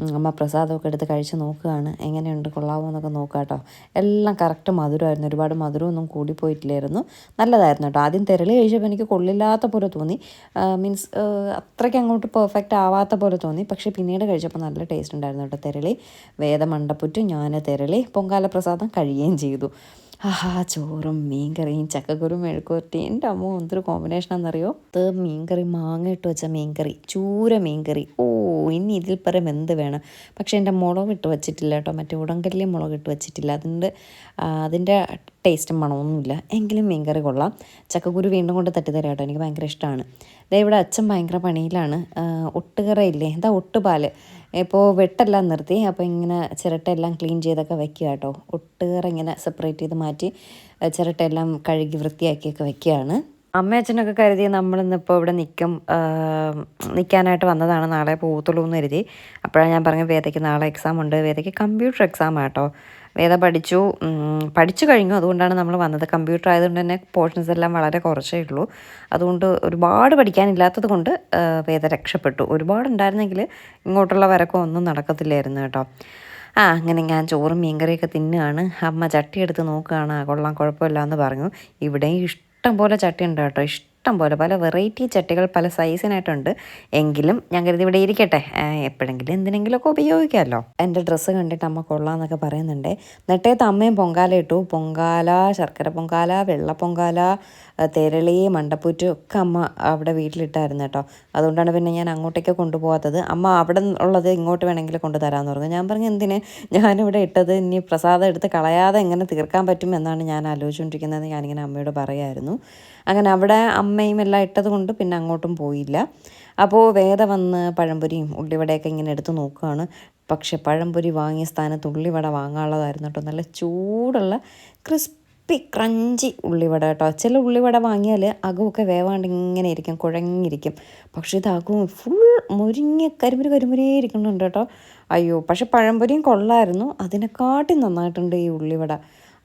S1: അമ്മ പ്രസാദമൊക്കെ എടുത്ത് കഴിച്ച് നോക്കുകയാണ്. എങ്ങനെയുണ്ട്? കൊള്ളാവോ എന്നൊക്കെ നോക്കുക കേട്ടോ എല്ലാം കറക്റ്റ് മധുരമായിരുന്നു. ഒരുപാട് മധുരമൊന്നും കൂടിപ്പോയിട്ടില്ലായിരുന്നു നല്ലതായിരുന്നു കേട്ടോ. ആദ്യം തിരളി കഴിച്ചപ്പോൾ എനിക്ക് കൊള്ളില്ലാത്ത പോലെ തോന്നി. മീൻസ് അത്രയ്ക്ക് അങ്ങോട്ട് പെർഫെക്റ്റ് ആവാത്ത പോലെ തോന്നി. പക്ഷേ പിന്നീട് കഴിച്ചപ്പോൾ നല്ല ടേസ്റ്റ് ഉണ്ടായിരുന്നു കേട്ടോ തിരളി. വേദമണ്ടപ്പുറ്റും ഞാൻ തിരളി. പൊങ്കാല പ്രസാദം കഴിയുകയും ചെയ്തു. ആഹാ ചോറും മീൻകറിയും ചക്കക്കുരും മെഴുക്കുവരട്ടി എന്റെ അമ്മ എന്തൊരു കോമ്പിനേഷനാണെന്നറിയോ ഇത് മീൻകറി മാങ്ങ ഇട്ട് വെച്ച മീൻകറി ചൂര മീൻകറി. ഓ ഇനി ഇതിൽ പരം എന്ത് വേണം? പക്ഷേ എന്റെ മുളക് ഇട്ട് വെച്ചിട്ടില്ല കേട്ടോ. മറ്റേ ഉടങ്കല്ലി മുളക് ഇട്ട് വെച്ചിട്ടില്ല. അതിന്റെ അതിന്റെ ടേസ്റ്റും മണമൊന്നുമില്ല. എങ്കിലും മീൻകറി കൊള്ളാം. ചക്കക്കുരു വീണ്ടും കൊണ്ട് തട്ടിത്തരാം കേട്ടോ എനിക്ക് ഭയങ്കര ഇഷ്ടമാണ്. ദേ ഇവിടെ അച്ഛൻ ഭയങ്കര പണിയിലാണ്. ഒട്ടുകറയില്ലേ? എന്താ ഒട്ടുപാൽ? ഇപ്പോൾ വെട്ടെല്ലാം നിർത്തി. അപ്പോൾ ഇങ്ങനെ ചിരട്ടയെല്ലാം ക്ലീൻ ചെയ്തൊക്കെ വെക്കുക കേട്ടോ ഒട്ടുകറ ഇങ്ങനെ സെപ്പറേറ്റ് ചെയ്ത് മാറ്റി ചിരട്ടയെല്ലാം കഴുകി വൃത്തിയാക്കിയൊക്കെ വെക്കുകയാണ് അമ്മ അച്ഛനൊക്കെ കരുതി നമ്മളിന്നിപ്പോൾ ഇവിടെ നിൽക്കും നിൽക്കാനായിട്ട് വന്നതാണ്. നാളെ പോകത്തുള്ളൂ എന്ന് കരുതി. അപ്പോഴാണ് ഞാൻ പറഞ്ഞത് വേദയ്ക്ക് നാളെ എക്സാം ഉണ്ട്. വേദയ്ക്ക് കമ്പ്യൂട്ടർ എക്സാം ആട്ടോ. വേദ പഠിച്ചു പഠിച്ചു കഴിഞ്ഞു. അതുകൊണ്ടാണ് നമ്മൾ വന്നത്. കമ്പ്യൂട്ടർ ആയതുകൊണ്ട് തന്നെ പോർഷൻസ് എല്ലാം വളരെ കുറച്ചേ ഉള്ളൂ. അതുകൊണ്ട് ഒരുപാട് പഠിക്കാനില്ലാത്തത് കൊണ്ട് വേദ രക്ഷപ്പെട്ടു. ഒരുപാട് ഉണ്ടായിരുന്നെങ്കിൽ ഇങ്ങോട്ടുള്ള വരക്കോ ഒന്നും നടക്കത്തില്ലായിരുന്നു കേട്ടോ. ആ അങ്ങനെ ഞാൻ ചോറും മീൻകറിയൊക്കെ തിന്നുകയാണ് അമ്മ ചട്ടി എടുത്ത് നോക്കുകയാണ്. കൊള്ളാം കുഴപ്പമില്ല എന്ന് പറഞ്ഞു. ഇവിടെയും ഇഷ്ടം പോലെ ചട്ടി ഉണ്ട് കേട്ടോ. ഇഷ്ടം പോലെ പല വെറൈറ്റി ചട്ടികൾ പല സൈസിനായിട്ടുണ്ട് എങ്കിലും ഞാൻ കരുതി ഇവിടെ ഇരിക്കട്ടെ. എപ്പോഴെങ്കിലും എന്തിനെങ്കിലുമൊക്കെ ഉപയോഗിക്കാമല്ലോ എന്റെ ഡ്രസ്സ് കണ്ടിട്ട് അമ്മ കൊള്ളാമെന്നൊക്കെ പറയുന്നുണ്ട്. നെട്ടയത്ത് അമ്മയും പൊങ്കാല ഇട്ടു. പൊങ്കാല ശർക്കര പൊങ്കാല വെള്ള പൊങ്കാല തെരളി മണ്ടപ്പൂറ്റ് ഒക്കെ അമ്മ അവിടെ വീട്ടിലിട്ടായിരുന്നു കേട്ടോ. അതുകൊണ്ടാണ് പിന്നെ ഞാൻ അങ്ങോട്ടേക്ക് കൊണ്ടുപോകാത്തത്. അമ്മ അവിടെ ഉള്ളത് ഇങ്ങോട്ട് വേണമെങ്കിൽ കൊണ്ടുതരാമെന്ന് പറഞ്ഞു. ഞാൻ പറഞ്ഞു എന്തിന്? ഞാനിവിടെ ഇട്ടത് ഇനി പ്രസാദം എടുത്ത് കളയാതെ എങ്ങനെ തീർക്കാൻ പറ്റും എന്നാണ് ഞാൻ ആലോചിച്ചുകൊണ്ടിരിക്കുന്നത് ഞാനിങ്ങനെ അമ്മയോട് പറയായിരുന്നു. അങ്ങനെ അവിടെ അമ്മയും എല്ലാം ഇട്ടത് കൊണ്ട് പിന്നെ അങ്ങോട്ടും പോയില്ല. അപ്പോൾ വേദ വന്ന് പഴംപൊരിയും ഉള്ളിവടയൊക്കെ ഇങ്ങനെ എടുത്ത് നോക്കുകയാണ്. പക്ഷെ പഴംപൊരി വാങ്ങിയ സ്ഥാനത്ത് ഉള്ളിവട വാങ്ങാനുള്ളതായിരുന്നു കേട്ടോ. നല്ല ചൂടുള്ള ക്രിസ്പ് ക്രിസ്പി ക്രഞ്ചി ഉള്ളിവട കേട്ടോ. ചില ഉള്ളിവട വാങ്ങിയാൽ അകമൊക്കെ വേവാണ്ട് ഇങ്ങനെ ഇരിക്കും കുഴങ്ങിയിരിക്കും. പക്ഷേ ഇത് അകവും ഫുൾ മുരിങ്ങ കരിമുരി കരിമുരേ ഇരിക്കുന്നുണ്ട് കേട്ടോ. അയ്യോ പക്ഷെ പഴംപൊരിയും കൊള്ളായിരുന്നു. അതിനെക്കാട്ടി നന്നായിട്ടുണ്ട് ഈ ഉള്ളിവട.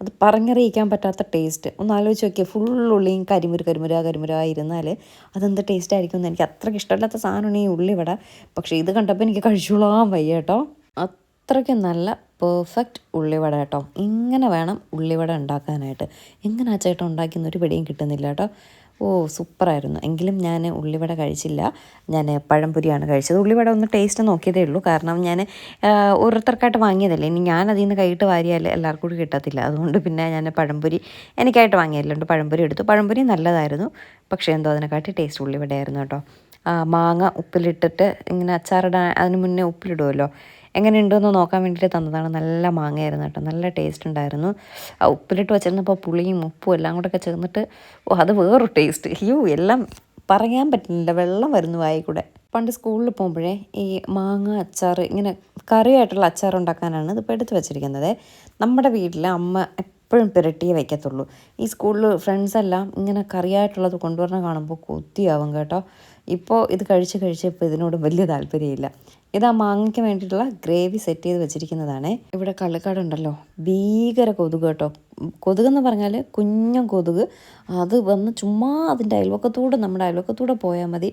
S1: അത് പറഞ്ഞറിയിക്കാൻ പറ്റാത്ത ടേസ്റ്റ് ഒന്ന് ആലോചിച്ച് നോക്കിയാൽ ഫുൾ ഉള്ളിയും കരിമുര കരിമുര കരിമുര ഇരുന്നാൽ അതെന്ത് ടേസ്റ്റ് ആയിരിക്കും എന്ന് എനിക്ക് അത്രയ്ക്ക് ഇഷ്ടമില്ലാത്ത സാധനമാണ് ഈ ഉള്ളിവട. പക്ഷേ ഇത് കണ്ടപ്പോൾ എനിക്ക് കഴിച്ചോളാൻ വയ്യ കേട്ടോ. അത്രയ്ക്ക് നല്ല പെർഫെക്റ്റ് ഉള്ളിവട കേട്ടോ. ഇങ്ങനെ വേണം ഉള്ളിവട ഉണ്ടാക്കാനായിട്ട്. എങ്ങനെ ആ ചേട്ടൻ ഉണ്ടാക്കിയെന്ന് ഒരു പിടിയും കിട്ടുന്നില്ല കേട്ടോ. ഓ സൂപ്പറായിരുന്നു. എങ്കിലും ഞാൻ ഉള്ളിവട കഴിച്ചില്ല. ഞാൻ പഴംപൊരിയാണ് കഴിച്ചത്. ഉള്ളിവട ഒന്ന് ടേസ്റ്റ് നോക്കിയതേ ഉള്ളൂ. കാരണം ഞാൻ ഓരോരുത്തർക്കായിട്ട് വാങ്ങിയതല്ലേ. ഇനി ഞാൻ അതിൽ നിന്ന് കൈയിട്ട് വാരിയാൽ എല്ലാവർക്കും കൂടി കിട്ടത്തില്ല. അതുകൊണ്ട് പിന്നെ ഞാൻ പഴംപൊരി എനിക്കായിട്ട് വാങ്ങിയതല്ലോണ്ട് പഴംപൊരി എടുത്തു. പഴംപൊരി നല്ലതായിരുന്നു. പക്ഷേ എന്തോ അതിനെക്കാട്ടി ടേസ്റ്റ് ഉള്ളിവടയായിരുന്നു കേട്ടോ. മാങ്ങ ഉപ്പിലിട്ടിട്ട് ഇങ്ങനെ അച്ചാറിടാൻ അതിന് മുന്നേ ഉപ്പിലിടുമല്ലോ എങ്ങനെയുണ്ടെന്ന് നോക്കാൻ വേണ്ടിയിട്ട് തന്നതാണ്. നല്ല മാങ്ങയായിരുന്നു കേട്ടോ. നല്ല ടേസ്റ്റ് ഉണ്ടായിരുന്നു. ആ ഉപ്പിലിട്ട് വെച്ചിരുന്നപ്പോൾ പുളിയും ഉപ്പും എല്ലാം കൂടെ ഒക്കെ ചേർന്നിട്ട് ഓ അത് വേറൊരു ടേസ്റ്റ് അയ്യോ എല്ലാം പറയാൻ പറ്റുന്നില്ല വെള്ളം വരുന്നു വായി കൂടെ പണ്ട് സ്കൂളിൽ പോകുമ്പോഴേ ഈ മാങ്ങ അച്ചാർ ഇങ്ങനെ കറിയായിട്ടുള്ള അച്ചാർ ഉണ്ടാക്കാനാണ് ഇതിപ്പോൾ എടുത്ത് വെച്ചിരിക്കുന്നത്. നമ്മുടെ വീട്ടിൽ അമ്മ എപ്പോഴും പുരട്ടിയേ വയ്ക്കത്തുള്ളൂ ഈ സ്കൂളിൽ ഫ്രണ്ട്സ് എല്ലാം ഇങ്ങനെ കറിയായിട്ടുള്ളത് കൊണ്ടുവരണം കാണുമ്പോൾ കൊത്തിയാവും കേട്ടോ. ഇപ്പോൾ ഇത് കഴിച്ച് കഴിച്ച് ഇപ്പോൾ ഇതിനോട് വലിയ താല്പര്യമില്ല. ഇത് ആ മാങ്ങയ്ക്ക് വേണ്ടിയിട്ടുള്ള ഗ്രേവി സെറ്റ് ചെയ്ത് വെച്ചിരിക്കുന്നതാണ്. ഇവിടെ കള്ളിക്കാടുണ്ടല്ലോ ഭീകര കൊതുക് കേട്ടോ. കൊതുകെന്ന് പറഞ്ഞാൽ കുഞ്ഞൻ കൊതുക്. അത് വന്ന് ചുമ്മാ അതിന്റെ അയൽവക്കത്തൂടെ നമ്മുടെ അയൽവക്കത്തൂടെ പോയാൽ മതി.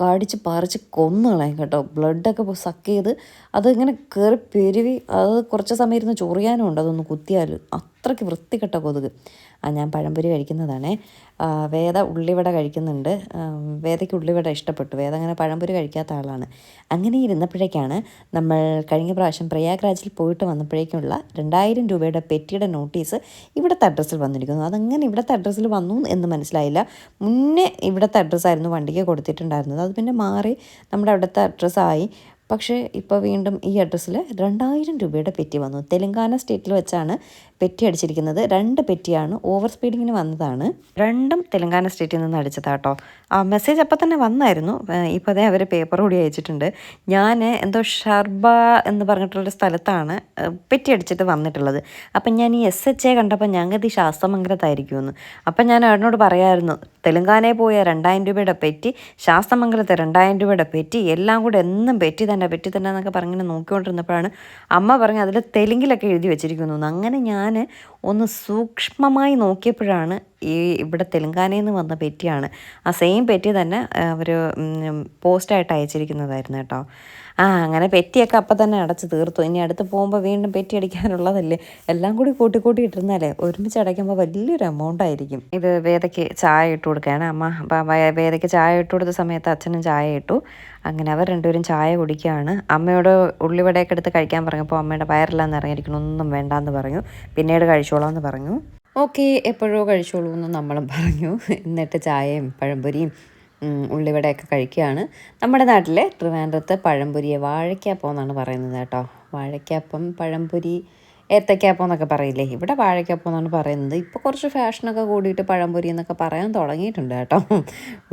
S1: കടിച്ച് പറിച്ച് കൊന്നു കളയും കേട്ടോ. ബ്ലഡൊക്കെ സക്ക് ചെയ്ത് അതിങ്ങനെ കയറി പെരുവി. അത് കുറച്ച് സമയം ഇരുന്ന് ചൊറിയാനും ഉണ്ട് അതൊന്ന് കുത്തിയാൽ അത്രയ്ക്ക് വൃത്തികെട്ട കൊതുക്. ആ ഞാൻ പഴംപൊരി കഴിക്കുന്നതാണ്. വേദ ഉള്ളിവട കഴിക്കുന്നുണ്ട്. വേദയ്ക്ക് ഉള്ളിവട ഇഷ്ടപ്പെട്ടു. വേദ അങ്ങനെ പഴംപൊരി കഴിക്കാത്ത ആളാണ്. അങ്ങനെ ഇരുന്നപ്പോഴേക്കാണ് നമ്മൾ കഴിഞ്ഞ പ്രാവശ്യം പ്രയാഗ്രാജിൽ പോയിട്ട് വന്നപ്പോഴേക്കുള്ള രണ്ടായിരം രൂപയുടെ പെറ്റിയുടെ നോട്ടീസ് ഇവിടുത്തെ അഡ്രസ്സിൽ വന്നിരിക്കുന്നു. അതങ്ങനെ ഇവിടുത്തെ അഡ്രസ്സിൽ വന്നു എന്ന് മനസ്സിലായില്ല. മുന്നേ ഇവിടുത്തെ അഡ്രസ്സായിരുന്നു വണ്ടിക്ക് കൊടുത്തിട്ടുണ്ടായിരുന്നത്. അത് പിന്നെ മാറി നമ്മുടെ അവിടുത്തെ അഡ്രസ്സായി. പക്ഷേ ഇപ്പോൾ വീണ്ടും ഈ അഡ്രസ്സിൽ രണ്ടായിരം രൂപയുടെ പെറ്റി വന്നു. തെലങ്കാന സ്റ്റേറ്റിൽ വെച്ചാണ് പെറ്റി അടിച്ചിരിക്കുന്നത് രണ്ട് പെറ്റിയാണ്. ഓവർ സ്പീഡിങ്ങിന് വന്നതാണ്. രണ്ടും തെലങ്കാന സ്റ്റേറ്റിൽ നിന്ന് അടിച്ചതാട്ടോ. ആ മെസ്സേജ് അപ്പം തന്നെ വന്നായിരുന്നു. ഇപ്പോൾ അതേ അവർ പേപ്പർ കൂടി അയച്ചിട്ടുണ്ട്. ഞാൻ എന്തോ ഷർബ എന്ന് പറഞ്ഞിട്ടുള്ള സ്ഥലത്താണ് പെറ്റി അടിച്ചിട്ട് വന്നിട്ടുള്ളത്. അപ്പം ഞാൻ ഈ എസ് എച്ച് എ കണ്ടപ്പോൾ ഞങ്ങൾക്ക് ശാസ്തമംഗലത്തായിരിക്കുമെന്ന്. അപ്പം ഞാൻ അവനോട് പറയായിരുന്നു തെലങ്കാനയിൽ പോയ രണ്ടായിരം രൂപയുടെ പെറ്റി ശാസ്തമംഗലത്തെ രണ്ടായിരം രൂപയുടെ പെറ്റി എല്ലാം കൂടെ എന്നും പെറ്റി തന്നെ പെറ്റി തന്നെ എന്നൊക്കെ പറഞ്ഞിങ്ങനെ നോക്കിക്കൊണ്ടിരുന്നപ്പോഴാണ് അമ്മ പറഞ്ഞ് അതിൽ തെലുങ്കിലൊക്കെ എഴുതി വെച്ചിരിക്കുന്നു. അങ്ങനെ ഞാൻ ഒന്ന് സൂക്ഷ്മമായി നോക്കിയപ്പോഴാണ് ഈ ഇവിടെ തെലുങ്കാനയിൽ നിന്ന് വന്ന പെറ്റിയാണ്. ആ സെയിം പെറ്റി തന്നെ അവർ പോസ്റ്റായിട്ട് അയച്ചിരിക്കുന്നതായിരുന്നു കേട്ടോ. ആ അങ്ങനെ പെറ്റിയൊക്കെ അപ്പം തന്നെ അടച്ച് തീർത്തു. ഇനി അടുത്ത് പോകുമ്പോൾ വീണ്ടും പെറ്റി അടിക്കാനുള്ളതല്ലേ? എല്ലാം കൂടി കൂട്ടി കൂട്ടി ഇട്ടിരുന്നാലേ ഒരുമിച്ച് അടയ്ക്കുമ്പോൾ വലിയൊരു എമൗണ്ട് ആയിരിക്കും. ഇത് വേദയ്ക്ക് ചായ ഇട്ട് കൊടുക്കുകയാണ്. അമ്മ വേദയ്ക്ക് ചായ ഇട്ട് കൊടുത്ത സമയത്ത് അച്ഛനും ചായ ഇട്ടു. അങ്ങനെ അവർ രണ്ടുപേരും ചായ കുടിക്കുകയാണ്. അമ്മയോട് ഉള്ളിവടയൊക്കെ എടുത്ത് കഴിക്കാൻ പറഞ്ഞപ്പോൾ അമ്മയുടെ വയറെല്ലാം നിറഞ്ഞിരിക്കണം ഒന്നും വേണ്ടാന്ന് പറഞ്ഞു. പിന്നീട് കഴിച്ചോളാം എന്ന് പറഞ്ഞു. ഓക്കെ എപ്പോഴോ കഴിച്ചോളൂ എന്ന് നമ്മളും പറഞ്ഞു. എന്നിട്ട് ചായയും പഴംപൊരിയും ഉള്ളിവടയൊക്കെ കഴിക്കുകയാണ്. നമ്മുടെ നാട്ടിലെ ട്രിവാൻഡ്രത്ത് പഴംപൊരിയെ വാഴയ്ക്കാപ്പം എന്നാണ് പറയുന്നത് കേട്ടോ. വാഴയ്ക്കാപ്പം പഴംപൊരി ഏത്തയ്ക്കാപ്പം എന്നൊക്കെ പറയില്ലേ? ഇവിടെ വാഴയ്ക്കാപ്പം എന്നാണ് പറയുന്നത്. ഇപ്പോൾ കുറച്ച് ഫാഷനൊക്കെ കൂടിയിട്ട് പഴംപൊരി എന്നൊക്കെ പറയാൻ തുടങ്ങിയിട്ടുണ്ട് കേട്ടോ.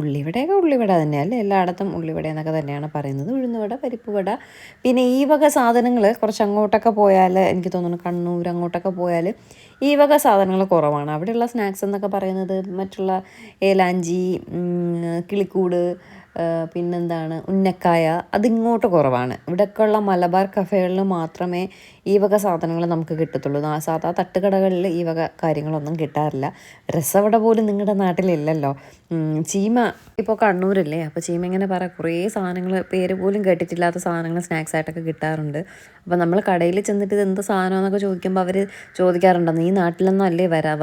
S1: ഉള്ളിവടയൊക്കെ ഉള്ളിവട തന്നെയല്ലേ എല്ലായിടത്തും ഉള്ളിവട എന്നൊക്കെ തന്നെയാണ് പറയുന്നത്. ഉഴുന്നുവട പരിപ്പുവട. പിന്നെ ഈ വക സാധനങ്ങൾ കുറച്ച് അങ്ങോട്ടൊക്കെ പോയാൽ എനിക്ക് തോന്നുന്നു കണ്ണൂർ അങ്ങോട്ടൊക്കെ പോയാൽ ഈ വക സാധനങ്ങൾ കുറവാണ്. അവിടെയുള്ള സ്നാക്സ് എന്നൊക്കെ പറയുന്നത് മറ്റുള്ള ഏലാഞ്ചി കിളിക്കൂട് പിന്നെന്താണ്? ഉന്നക്കായ അതിങ്ങോട്ട് കുറവാണ്. ഇവിടെയൊക്കെയുള്ള മലബാർ കഫേകളിൽ മാത്രമേ ഈ വക സാധനങ്ങൾ നമുക്ക് കിട്ടത്തുള്ളൂ. സാധാ തട്ടുകടകളിൽ ഈ വക കാര്യങ്ങളൊന്നും കിട്ടാറില്ല. രസവട പോലും നിങ്ങളുടെ നാട്ടിലില്ലല്ലോ. ചീമ ഇപ്പോൾ കണ്ണൂരല്ലേ? അപ്പോൾ ചീമ ഇങ്ങനെ പറ കുറേ സാധനങ്ങൾ പേര് പോലും കേട്ടിട്ടില്ലാത്ത സാധനങ്ങൾ സ്നാക്സ് ആയിട്ടൊക്കെ കിട്ടാറുണ്ട്. അപ്പോൾ നമ്മൾ കടയിൽ ചെന്നിട്ട് ഇത് എന്ത് സാധനമെന്നൊക്കെ ചോദിക്കുമ്പോൾ അവർ ചോദിക്കാറുണ്ടോ ഈ നാട്ടിലൊന്നും അല്ലേ വരാ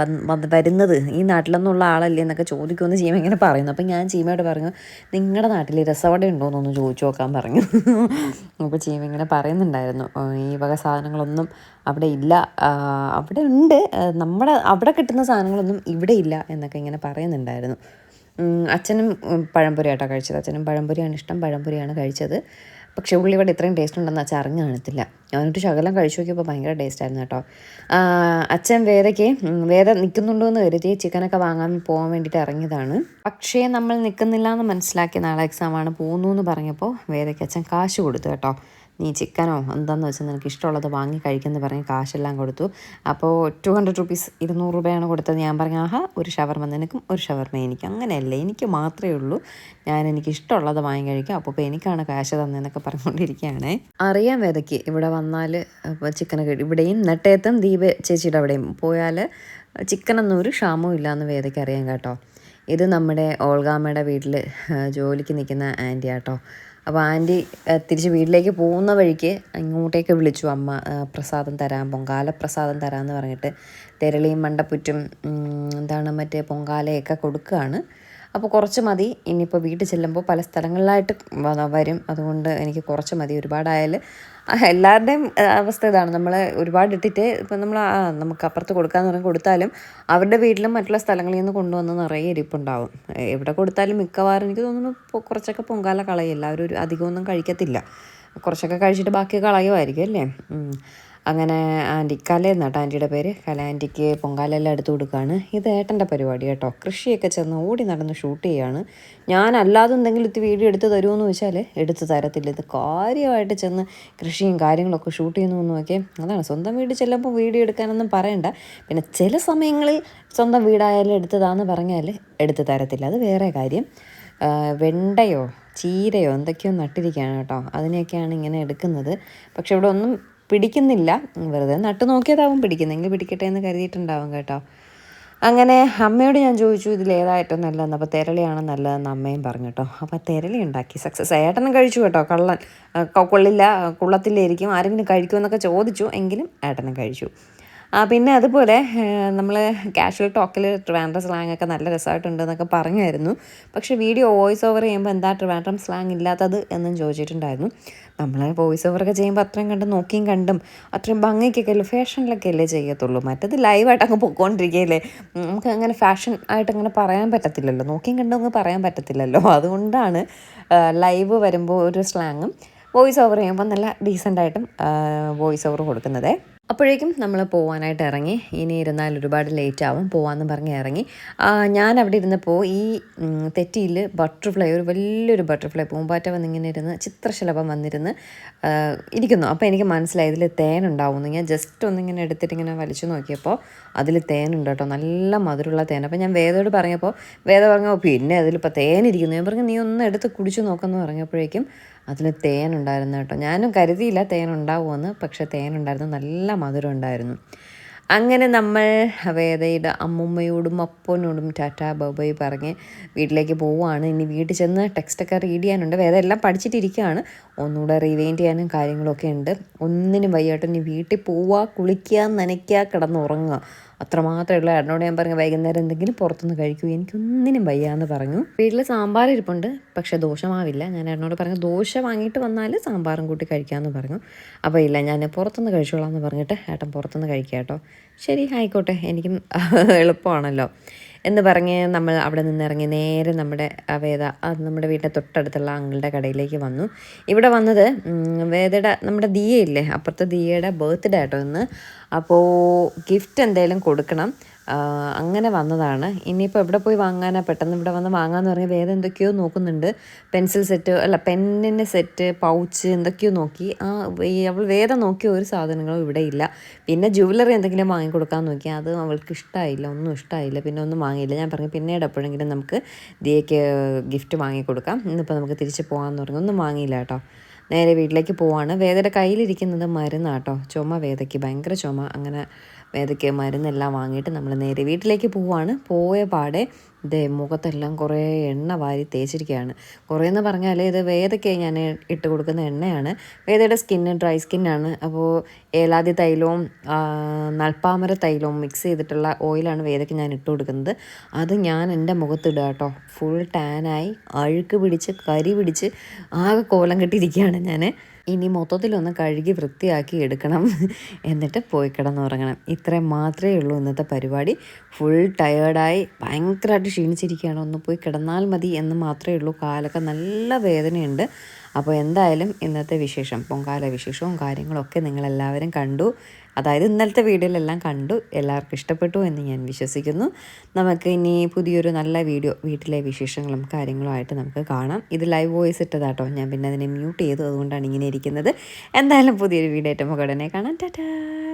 S1: വരുന്നത്? ഈ നാട്ടിലൊന്നുള്ള ആളല്ലേ? എന്നൊക്കെ ചോദിക്കുമെന്ന് ചീമ ഇങ്ങനെ പറയുന്നു. അപ്പം ഞാൻ ചീമയോട് പറഞ്ഞു നിങ്ങളുടെ നാട്ടിൽ രസവട ഉണ്ടോ എന്നൊന്നും ചോദിച്ചു നോക്കാൻ പറഞ്ഞു. അപ്പോൾ ചീമ ഇങ്ങനെ പറയുന്നുണ്ടായിരുന്നു. ഈ വക സാധനങ്ങളൊന്നും അവിടെ ഇല്ല. അവിടെ ഉണ്ട്. നമ്മുടെ അവിടെ കിട്ടുന്ന സാധനങ്ങളൊന്നും ഇവിടെ ഇല്ല എന്നൊക്കെ ഇങ്ങനെ പറയുന്നുണ്ടായിരുന്നു. അച്ഛനും പഴംപൊരി ആട്ടോ കഴിച്ചത്. അച്ഛനും പഴംപൊരിയാണ് ഇഷ്ടം. പഴംപൊരിയാണ് കഴിച്ചത്. പക്ഷേ ഉള്ളിവട ഇത്രയും ടേസ്റ്റ് ഉണ്ടെന്ന് അച്ഛൻ അറിഞ്ഞു കാണത്തില്ല. ഞാനൊരു ശകലം കഴിച്ചു നോക്കിയപ്പോൾ ഭയങ്കര ടേസ്റ്റ് ആയിരുന്നു കേട്ടോ. അച്ഛൻ വേദയ്ക്ക് വേദ നിൽക്കുന്നുണ്ടോ എന്ന് കരുതി ചിക്കനൊക്കെ വാങ്ങാൻ പോകാൻ വേണ്ടിയിട്ട് ഇറങ്ങിയതാണ്. പക്ഷേ നമ്മൾ നിൽക്കുന്നില്ല എന്ന് മനസ്സിലാക്കി നാളെ എക്സാമാണ് പോകുന്നു എന്ന് പറഞ്ഞപ്പോൾ വേദയ്ക്ക് അച്ഛൻ കാശ് കൊടുത്തു കേട്ടോ. നീ ചിക്കനോ എന്താണെന്ന് വെച്ചാൽ നിനക്ക് ഇഷ്ടമുള്ളത് വാങ്ങി കഴിക്കുമെന്ന് പറഞ്ഞ് കാശെല്ലാം കൊടുത്തു. അപ്പോൾ ടു ഹൺഡ്രഡ് റുപ്പീസ് ഇരുന്നൂറ് രൂപയാണ് കൊടുത്തത്. ഞാൻ പറഞ്ഞു ആഹാ ഒരു ഷവർമ നിനക്കും ഒരു ഷവർമ എനിക്കും. അങ്ങനെയല്ല എനിക്ക് മാത്രമേ ഉള്ളൂ. ഞാൻ എനിക്ക് ഇഷ്ടമുള്ളത് വാങ്ങി കഴിക്കാം. അപ്പോൾ ഇപ്പോൾ എനിക്കാണ് കാശ് തന്നെന്നൊക്കെ പറഞ്ഞുകൊണ്ടിരിക്കുകയാണേ. അറിയാൻ വേദയ്ക്ക് ഇവിടെ വന്നാൽ ചിക്കനൊക്കെ ഇവിടെയും നെട്ടയത്തും ദീപ ചേച്ചിയുടെ അവിടെയും. പോയാൽ ചിക്കനൊന്നും ഒരു ക്ഷാമവും ഇല്ലയെന്ന് വേദയ്ക്ക് അറിയാം കേട്ടോ. ഇത് നമ്മുടെ ഓൾഗാമ്മയുടെ വീട്ടിൽ ജോലിക്ക് നിൽക്കുന്ന ആന്റി ആട്ടോ അപ്പോൾ ആന്റി തിരിച്ച് വീട്ടിലേക്ക് പോകുന്ന വഴിക്ക് ഇങ്ങോട്ടേക്ക് വിളിച്ചു. അമ്മ പ്രസാദം തരാം പൊങ്കാല പ്രസാദം തരാമെന്ന് പറഞ്ഞിട്ട് തെരളിയും മണ്ടപ്പുറ്റും എന്താണ് മറ്റേ പൊങ്കാലയൊക്കെ കൊടുക്കുകയാണ്. അപ്പോൾ കുറച്ച് മതി ഇനിയിപ്പോൾ വീട്ടിൽ ചെല്ലുമ്പോൾ പല സ്ഥലങ്ങളിലായിട്ട് വരും. അതുകൊണ്ട് എനിക്ക് കുറച്ച് മതി. ഒരുപാടായാൽ എല്ലാവരുടെയും അവസ്ഥ ഇതാണ്. നമ്മൾ ഒരുപാട് ഇട്ടിട്ട് ഇപ്പം നമ്മൾ ആ നമുക്ക് അപ്പുറത്ത് കൊടുക്കാന്ന് പറഞ്ഞ് കൊടുത്താലും അവരുടെ വീട്ടിലും മറ്റുള്ള സ്ഥലങ്ങളിൽ നിന്ന് കൊണ്ടുവന്ന് നിറയെ ഇരിപ്പുണ്ടാവും. എവിടെ കൊടുത്താലും മിക്കവാറും എനിക്ക് തോന്നുന്നു കുറച്ചൊക്കെ പൊങ്കാല കളയും എല്ലാവരും ഒരു അധികമൊന്നും കഴിക്കത്തില്ല. കുറച്ചൊക്കെ കഴിച്ചിട്ട് ബാക്കി കളയുമായിരിക്കും അല്ലേ. അങ്ങനെ ആന്റി കല എന്നാട്ടോ ആന്റിയുടെ പേര്. കല ആന്റിക്ക് പൊങ്കാലെല്ലാം എടുത്തു കൊടുക്കുകയാണ് ഇത് ഏട്ടന്റെ പരിപാടി കേട്ടോ. കൃഷിയൊക്കെ ചെന്ന് ഓടി നടന്ന് ഷൂട്ട് ചെയ്യാണ്. ഞാൻ അല്ലാതെ എന്തെങ്കിലും ഇത് വീഡിയോ എടുത്ത് തരുമെന്ന് വെച്ചാൽ എടുത്ത് തരത്തില്ല. ഇത് കാര്യമായിട്ട് ചെന്ന് കൃഷിയും കാര്യങ്ങളൊക്കെ ഷൂട്ട് ചെയ്യുന്നു എന്നൊക്കെ. അതാണ് സ്വന്തം വീട് ചെല്ലുമ്പോൾ വീഡിയോ എടുക്കാനൊന്നും പറയണ്ട. പിന്നെ ചില സമയങ്ങളിൽ സ്വന്തം വീടായാലും എടുത്തതാന്ന് പറഞ്ഞാൽ എടുത്ത് തരത്തില്ല. അത് വേറെ കാര്യം. വെണ്ടയോ ചീരയോ എന്തൊക്കെയോ നട്ടിരിക്കുകയാണ് കേട്ടോ. അതിനെയൊക്കെയാണ് ഇങ്ങനെ എടുക്കുന്നത്. പക്ഷെ ഇവിടെ ഒന്നും പിടിക്കുന്നില്ല. വെറുതെ നട്ടു നോക്കിയതാവും പിടിക്കുന്നെങ്കിൽ പിടിക്കട്ടെ എന്ന് കരുതിയിട്ടുണ്ടാവും കേട്ടോ. അങ്ങനെ അമ്മയോട് ഞാൻ ചോദിച്ചു ഇതിൽ ഏതായിട്ടും നല്ലതെന്ന്? അപ്പോൾ തെരളിയാണ് നല്ലതെന്ന് അമ്മയും പറഞ്ഞു കേട്ടോ. അപ്പോൾ തെരളി ഉണ്ടാക്കി. സക്സസ് ഏട്ടനും കഴിച്ചു കേട്ടോ. കള്ളൻ കൊള്ളില്ല കൊള്ളത്തില്ലായിരിക്കും. ആരെങ്കിലും കഴിക്കുമെന്നൊക്കെ ചോദിച്ചു. എങ്കിലും ഏട്ടനും കഴിച്ചു. പിന്നെ അതുപോലെ നമ്മൾ കാഷ്വൽ ടോക്കിൽ ട്രിവാൻഡ്രം സ്ലാങ് ഒക്കെ നല്ല രസമായിട്ടുണ്ട് എന്നൊക്കെ പറഞ്ഞായിരുന്നു. പക്ഷേ വീഡിയോ വോയിസ് ഓവർ ചെയ്യുമ്പോൾ എന്താ ട്രിവാൻഡ്രം സ്ലാങ് ഇല്ലാത്തത് എന്നും ചോദിച്ചിട്ടുണ്ടായിരുന്നു. നമ്മൾ വോയിസ് ഓവറൊക്കെ ചെയ്യുമ്പോൾ അത്രയും കണ്ട് നോക്കിയും കണ്ടും അത്രയും ഭംഗിക്കൊക്കെ അല്ലേ ഫാഷനിലൊക്കെ അല്ലേ ചെയ്യത്തുള്ളൂ. മറ്റത് ലൈവായിട്ട് അങ്ങ് പൊയ്ക്കൊണ്ടിരിക്കുകയല്ലേ നമുക്ക് അങ്ങനെ ഫാഷൻ ആയിട്ട് അങ്ങനെ പറയാൻ പറ്റത്തില്ലല്ലോ. നോക്കിയും കണ്ടും അങ്ങ് പറയാൻ പറ്റത്തില്ലല്ലോ. അതുകൊണ്ടാണ് ലൈവ് വരുമ്പോൾ ഒരു സ്ലാങ്ങും വോയിസ് ഓവർ ചെയ്യുമ്പോൾ നല്ല ഡീസന്റായിട്ടും വോയിസ് ഓവർ കൊടുക്കുന്നത്. അപ്പോഴേക്കും നമ്മൾ പോകാനായിട്ട് ഇറങ്ങി. ഇനി ഇരുന്നാൽ ഒരുപാട് ലേറ്റ് ആവും. പോകാമെന്ന് പറഞ്ഞ് ഇറങ്ങി. ഞാൻ അവിടെ ഇരുന്നപ്പോൾ ഈ തെറ്റിയിൽ ബട്ടർഫ്ലൈ ഒരു വലിയൊരു ബട്ടർഫ്ലൈ പൂമ്പാറ്റ വന്നിങ്ങനെ ഇരുന്ന് ചിത്രശലഭം വന്നിരുന്ന് ഇരിക്കുന്നു. അപ്പോൾ എനിക്ക് മനസ്സിലായി ഇതിൽ തേനുണ്ടാവുമെന്ന് ഞാൻ ജസ്റ്റ് ഒന്നിങ്ങനെ എടുത്തിട്ട് ഇങ്ങനെ വലിച്ചു നോക്കിയപ്പോൾ അതിൽ തേനുണ്ട് കേട്ടോ. നല്ല മധുരമുള്ള തേൻ. അപ്പോൾ ഞാൻ വേദയോട് പറഞ്ഞപ്പോൾ വേദ പറഞ്ഞു "ഓ, പിന്നെ അതിലിപ്പോൾ തേനിരിക്കുന്നു ഞാൻ പറഞ്ഞു നീ ഒന്ന് എടുത്ത് കുടിച്ചു നോക്കാമെന്ന് പറഞ്ഞപ്പോഴേക്കും അതിൽ തേൻ ഉണ്ടായിരുന്നു കേട്ടോ. ഞാനും കരുതിയില്ല തേൻ ഉണ്ടാവുമെന്ന് പക്ഷെ തേൻ ഉണ്ടായിരുന്നു നല്ല മധുരം ഉണ്ടായിരുന്നു. അങ്ങനെ നമ്മൾ വേദയുടെ അമ്മുമ്മയോടും അപ്പനോടും ടാറ്റ ബബൈ പറഞ്ഞ് വീട്ടിലേക്ക് പോവുകയാണ്. ഇനി വീട്ടിൽ ചെന്ന് ടെക്സ്റ്റൊക്കെ റീഡ് ചെയ്യാനുണ്ട്. വേദ എല്ലാം പഠിച്ചിട്ടിരിക്കുകയാണ്. ഒന്നുകൂടെ റിവൈൻഡ് ചെയ്യാനും കാര്യങ്ങളൊക്കെ ഉണ്ട്. ഒന്നിനും വയ്യായിട്ട് ഇനി വീട്ടിൽ പോവുക കുളിക്കുക നനയ്ക്കുക കിടന്നുറങ്ങുക. അത്രമാത്രമുള്ള ഏട്ടനോട് ഞാൻ പറഞ്ഞു വൈകുന്നേരം എന്തെങ്കിലും പുറത്തുനിന്ന് കഴിക്കൂ. എനിക്കൊന്നിനും വയ്യാന്ന് പറഞ്ഞു. വീട്ടിൽ സാമ്പാർ ഇരിപ്പുണ്ട് പക്ഷെ ദോഷമാവില്ല ഞാൻ ഏട്ടനോട് പറഞ്ഞു ദോശ വാങ്ങിയിട്ട് വന്നാൽ സാമ്പാറും കൂട്ടി കഴിക്കാമെന്ന് പറഞ്ഞു. അപ്പോൾ ഇല്ല ഞാൻ പുറത്തുനിന്ന് കഴിച്ചോളാം എന്ന് പറഞ്ഞിട്ട് ഏട്ടൻ പുറത്തുനിന്ന് കഴിക്കാം കേട്ടോ ശരി ആയിക്കോട്ടെ. എനിക്കും എളുപ്പമാണല്ലോ. എന്ന് പറഞ്ഞ് നമ്മൾ അവിടെ നിന്ന് ഇറങ്ങി നേരെ നമ്മുടെ വേദ നമ്മുടെ വീടിന്റെ തൊട്ടടുത്തുള്ള അങ്കിളുടെ കടയിലേക്ക് വന്നു. ഇവിടെ വന്നത് വേദയുടെ നമ്മുടെ ദിയയില്ലേ അപ്പുറത്തെ ദിയയുടെ ബർത്ത്ഡേ ആട്ടോ ഇന്ന്. അപ്പോൾ ഗിഫ്റ്റ് എന്തെങ്കിലും കൊടുക്കണം. അങ്ങനെ വന്നതാണ്. ഇനിയിപ്പോൾ എവിടെ പോയി വാങ്ങാനാ? പെട്ടെന്ന് ഇവിടെ വന്ന് വാങ്ങാന്ന് പറഞ്ഞാൽ വേറെ എന്തൊക്കെയോ നോക്കുന്നുണ്ട്. പെൻസിൽ സെറ്റ് അല്ല പെന്നിന്റെ സെറ്റ് പൗച്ച് എന്തൊക്കെയോ നോക്കി. ആ അവൾ വേറെ നോക്കിയ ഒരു സാധനങ്ങളും ഇവിടെ ഇല്ല. പിന്നെ ജുവലറി എന്തെങ്കിലും വാങ്ങിക്കൊടുക്കാൻ നോക്കി. അത് അവൾക്ക് ഇഷ്ടമായില്ല ഒന്നും ഇഷ്ടമായില്ല പിന്നെ ഒന്നും വാങ്ങിയില്ല. ഞാൻ പറഞ്ഞു പിന്നീട് എപ്പോഴെങ്കിലും നമുക്ക് ദിയയ്ക്ക് ഗിഫ്റ്റ് വാങ്ങിക്കൊടുക്കാം. ഇന്നിപ്പോൾ നമുക്ക് തിരിച്ച് പോകാമെന്ന് പറഞ്ഞു. ഒന്നും വാങ്ങിയില്ല കേട്ടോ. നേരെ വീട്ടിലേക്ക് പോവാണ്. വേദയുടെ കയ്യിലിരിക്കുന്നത് മരുന്നാട്ടോ ചുമ വേദയ്ക്ക്. ഭയങ്കര ചുമ. അങ്ങനെ വേദയ്ക്ക് മരുന്നെല്ലാം വാങ്ങിയിട്ട് നമ്മൾ നേരെ വീട്ടിലേക്ക് പോവാണ്. പോയ പാടെ ഇതേ മുഖത്തെല്ലാം കുറേ എണ്ണ വാരി തേച്ചിരിക്കുകയാണ്. കുറേ എന്ന് പറഞ്ഞാൽ ഇത് വേദയ്ക്ക് ഞാൻ ഇട്ട് കൊടുക്കുന്ന എണ്ണയാണ്. വേദയുടെ സ്കിന്ന് ഡ്രൈ സ്കിന്നാണ് അപ്പോൾ ഏലാതി തൈലവും നൽപ്പാമര തൈലവും മിക്സ് ചെയ്തിട്ടുള്ള ഓയിലാണ് വേദയ്ക്ക് ഞാൻ ഇട്ട് കൊടുക്കുന്നത്. അത് ഞാൻ എന്റെ മുഖത്തിടുക കേട്ടോ. ഫുൾ ടാനായി അഴുക്ക് പിടിച്ച് കരി പിടിച്ച് ആകെ കോലം കെട്ടിയിരിക്കുകയാണ് ഞാൻ ഇനി മൊത്തത്തിലൊന്ന് കഴുകി വൃത്തിയാക്കി എടുക്കണം. എന്നിട്ട് പോയി കിടന്നുറങ്ങണം. ഇത്രയും മാത്രമേ ഉള്ളൂ ഇന്നത്തെ പരിപാടി. ഫുൾ ടയേർഡായി ഭയങ്കരമായിട്ട് ക്ഷീണിച്ചിരിക്കുകയാണ്. ഒന്ന് പോയി കിടന്നാൽ മതി എന്ന് മാത്രമേ ഉള്ളൂ. കാലൊക്കെ നല്ല വേദനയുണ്ട്. അപ്പോൾ എന്തായാലും ഇന്നത്തെ വിശേഷം പൊങ്കാല വിശേഷവും കാര്യങ്ങളൊക്കെ നിങ്ങളെല്ലാവരും കണ്ടു. അതായത് ഇന്നലത്തെ വീഡിയോയിലെല്ലാം കണ്ടു. എല്ലാവർക്കും ഇഷ്ടപ്പെട്ടു എന്ന് ഞാൻ വിശ്വസിക്കുന്നു. നമുക്ക് ഇനി പുതിയൊരു നല്ല വീഡിയോ വീട്ടിലെ വിശേഷങ്ങളും കാര്യങ്ങളും ആയിട്ട് നമുക്ക് കാണാം. ഇത് ലൈവ് വോയിസ് ഇട്ടതാട്ടോ. ഞാൻ പിന്നെ അതിനെ മ്യൂട്ട് ചെയ്തു. അതുകൊണ്ടാണ് ഇങ്ങനെ ഇരിക്കുന്നത്. എന്തായാലും പുതിയൊരു വീഡിയോ ആയിട്ട് നമുക്ക് കാണാം. ടാറ്റാ!